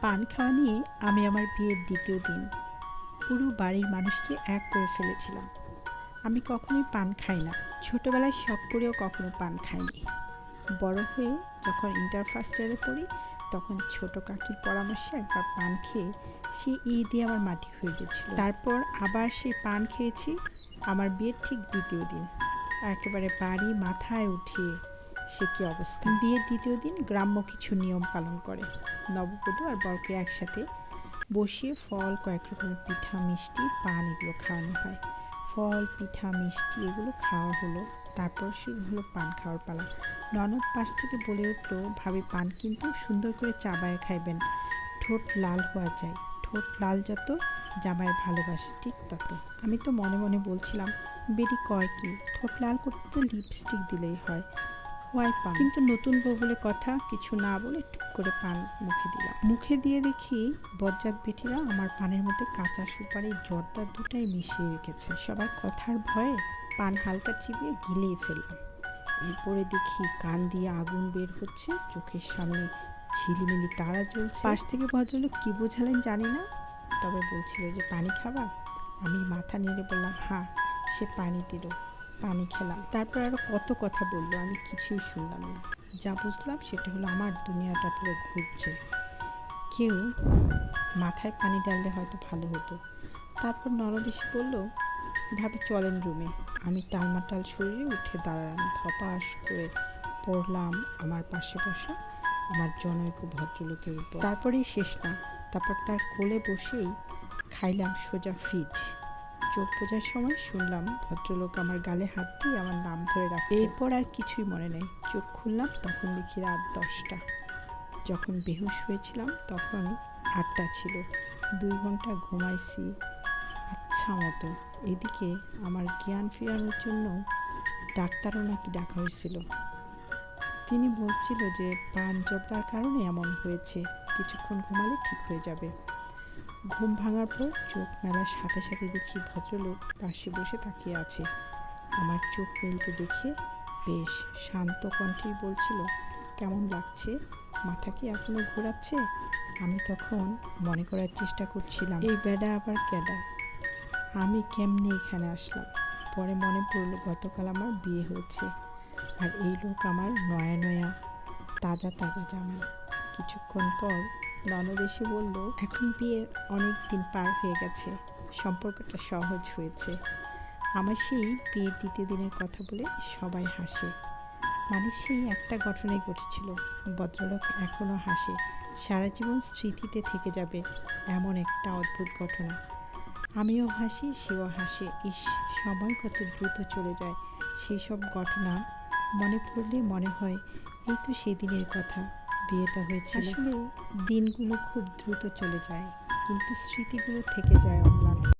পান খাওয়া নিয়ে আমি আমার বিয়ের দ্বিতীয় দিন। পুরো বাড়ির মানুষকে এক করে ফেলেছিলাম। আমি কখনোই পান খাই না। ছোটোবেলায় শখ করেও কখনো পান খাইনি। বড় হয়ে যখন ইন্টার ফার্স্ট ইয়ারে পড়ি, তখন ছোট কাকির পরামর্শে একবার পান খেয়ে সে দিয়ে আমার মাটি হয়ে গেছিল। তারপর আবার সেই পান খেয়েছি, আমার বিয়ের ঠিক দ্বিতীয় দিন। একেবারে বাড়ি মাথায় উঠিয়ে সে কি অবস্থা? বিয়ের দ্বিতীয় দিন গ্রাম্য কিছু নিয়ম পালন করে। নববধূ আর বরকে একসাথে বসিয়ে ফল, কয়েক রকমের পিঠা, মিষ্টি, পান এগুলো খাওয়ানো হয়। ফল, পিঠা, মিষ্টি এগুলো খাওয়া হলো। তারপর শুরু হলো পান খাওয়ার পালা। ননদ পাশ থেকে বলে উঠল, ভাবি, পান কিন্তু সুন্দর করে চাবায় খাইবেন। ঠোঁট লাল হওয়া যায় ঠোঁট লাল যত জামাইয়ের ভালোবাসে ঠিক তত। আমি তো মনে মনে বলছিলাম বেরি কয় কি? ঠোঁট লাল করতে তো লিপস্টিক দিলেই হয়। হোয়াই পান। কিন্তু নতুন বউ বলে কথা, কিছু না বলে টুক করে পান মুখে দিলাম। মুখে দিয়ে দেখি বজ্জাত বেটিরা আমার পানের মধ্যে কাঁচা সুপারি জর্দা দুটাই মিশিয়ে রেখেছে। সবার কথার ভয়ে পান হালকা চিবিয়ে গিলেই ফেললাম। এরপরে দেখি কান দিয়ে আগুন বের হচ্ছে, চোখের সামনে ঝিলিমিলি তারা জ্বলছে। পাশ থেকে ভদ্রলোক কী বোঝালেন জানি না, তবে বলছিল যে, পানি খাবা? আমি মাথা নেড়ে বললাম হ্যাঁ। সে পানি দিল, পানি খেলাম। তারপর আরও কত কথা বলল, আমি কিছুই শুনলাম না। যা বুঝলাম সেটা হলো আমার দুনিয়াটা পুরো ঘুরছে। কেউ মাথায় পানি ডাললে হয়তো ভালো হতো। তারপর এসে বলল, ভাবি চলেন রুমে। আমি টালমাটাল শরীরে উঠে দাঁড়ালাম, ধপাস করে পড়লাম আমার পাশে বসা আমার জনৈক ভদ্রলোকের উপর। তারপরেই শেষ না, তারপর তার কোলে বসেই খাইলাম সোজা ফ্রিজ। চোখ বোঝার সময় শুনলাম ভদ্রলোক আমার গালে হাত দিয়ে আমার নাম ধরে রাখছে। এরপর আর কিছুই মনে নেই। চোখ খুললাম, তখন দেখি রাত দশটা। যখন বেহুশ হয়েছিলাম, তখন আটটা ছিল। দুই ঘণ্টা ঘুমাইছি আচ্ছা মতো। এদিকে আমার জ্ঞান ফেরানোর জন্য ডাক্তারও নাকি ডাকা হয়েছিল। তিনি বলছিল যে পান জর্দার কারণে এমন হয়েছে। কিছুক্ষণ ঘুমালে ঠিক হয়ে যাবে। ঘুম ভাঙার পর চোখ মেলার সাথে সাথে দেখি ভদ্রলোক পাশে বসে তাকিয়ে আছে। আমার চোখ মেলতে দেখে বেশ শান্ত কণ্ঠেই বলছিল, কেমন লাগছে? মাথা কি এখনও ঘোরাচ্ছে? আমি তখন মনে করার চেষ্টা করছিলাম, এই বেডা আবার কেডা? আমি কেমনি এখানে আসলাম? পরে মনে পড়ল, গতকাল আমার বিয়ে হয়েছে আর এই লোক আমার নয়া নয়া, তাজা তাজা জামাই কিছুক্ষণ পর ননদ এসে বলল এখন বিয়ের অনেক দিন পার হয়ে গেছে। সম্পর্কটা সহজ হয়েছে। আমার সেই বিয়ের দ্বিতীয় দিনের কথা বলে সবাই হাসে। মানে সেই একটা ঘটনাই ঘটেছিল। ভদ্রলোক এখনও হাসে। সারা জীবন স্মৃতিতে থেকে যাবে এমন একটা অদ্ভুত ঘটনা। আমিও হাসি, সেও হাসে। ইস, সময় কত দ্রুত চলে যায়। সেই সব ঘটনা মনে পড়লে মনে হয়, এই তো সেই দিনের কথা। বিয়েটা হয়েছিল। আসলে দিনগুলো খুব দ্রুত চলে যায় কিন্তু স্মৃতিগুলো থেকে যায়